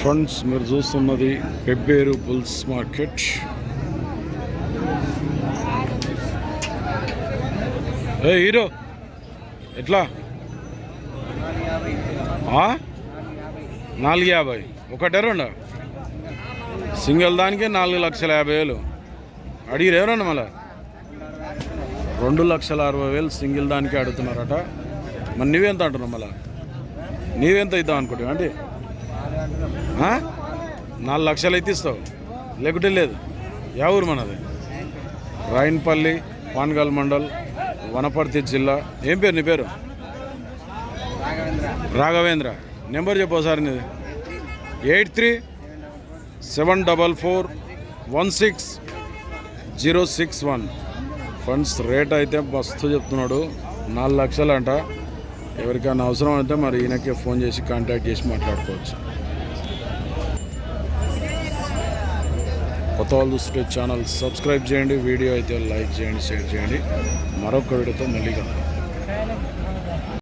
Friends మీరు చూస్తున్నది Pebbair bulls market. ఏ హీరో ఎట్లా? నాలుగు యాభై. ఒకటే రెండు. సింగిల్ దానికే నాలుగు లక్షల యాభై వేలు. అడిగిరు ఎవరన్నా మళ్ళీ? రెండు లక్షల అరవై వేలు సింగిల్ దానికే అడుగుతున్నారట. మరి నువ్వెంత అంటున్నావు మళ్ళా? నీవెంత ఇద్దాం అనుకుంటావు అంటే నాలుగు లక్షలు అయితే ఇస్తావు. లేకుంటే లేదు. యా ఊరు మనది. రాయన్పల్లి పాన్గల్ మండల్ వనపర్తి జిల్లా. ఏం పేరు నీ పేరు? రాఘవేంద్ర. నెంబర్ చెప్పు ఒకసారి నీది. Eight three seven double four one six zero six one. Funds rate అయితే మస్తు చెప్తున్నాడు. నాలుగు లక్షలు అంట ఎవరికైనా అవసరం అయితే మరి ఈయనకే ఫోన్ చేసి కాంటాక్ట్ చేసి మాట్లాడుకోవచ్చు. కొత్త వాళ్ళు చూస్తుంటే ఛానల్ సబ్స్క్రైబ్ చేయండి వీడియో అయితే లైక్ చేయండి షేర్ చేయండి. మరొక వీడియోతో మళ్ళీ కలుగుతాం